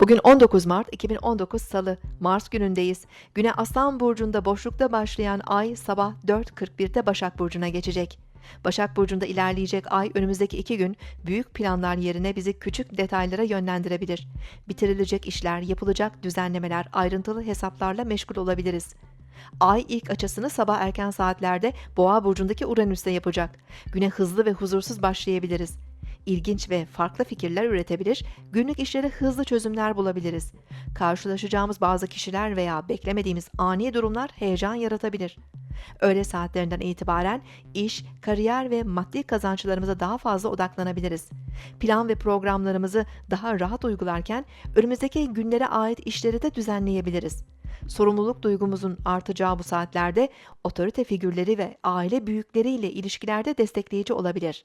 Bugün 19 Mart 2019 Salı, Mars günündeyiz. Güne Aslan Burcu'nda boşlukta başlayan ay sabah 4.41'de Başak Burcu'na geçecek. Başak Burcu'nda ilerleyecek ay önümüzdeki iki gün büyük planlar yerine bizi küçük detaylara yönlendirebilir. Bitirilecek işler, yapılacak düzenlemeler, ayrıntılı hesaplarla meşgul olabiliriz. Ay ilk açısını sabah erken saatlerde Boğa burcundaki Uranüs'te yapacak. Güne hızlı ve huzursuz başlayabiliriz. İlginç ve farklı fikirler üretebilir, günlük işlere hızlı çözümler bulabiliriz. Karşılaşacağımız bazı kişiler veya beklemediğimiz ani durumlar heyecan yaratabilir. Öğle saatlerinden itibaren iş, kariyer ve maddi kazançlarımıza daha fazla odaklanabiliriz. Plan ve programlarımızı daha rahat uygularken önümüzdeki günlere ait işleri de düzenleyebiliriz. Sorumluluk duygumuzun artacağı bu saatlerde otorite figürleri ve aile büyükleriyle ilişkilerde destekleyici olabilir.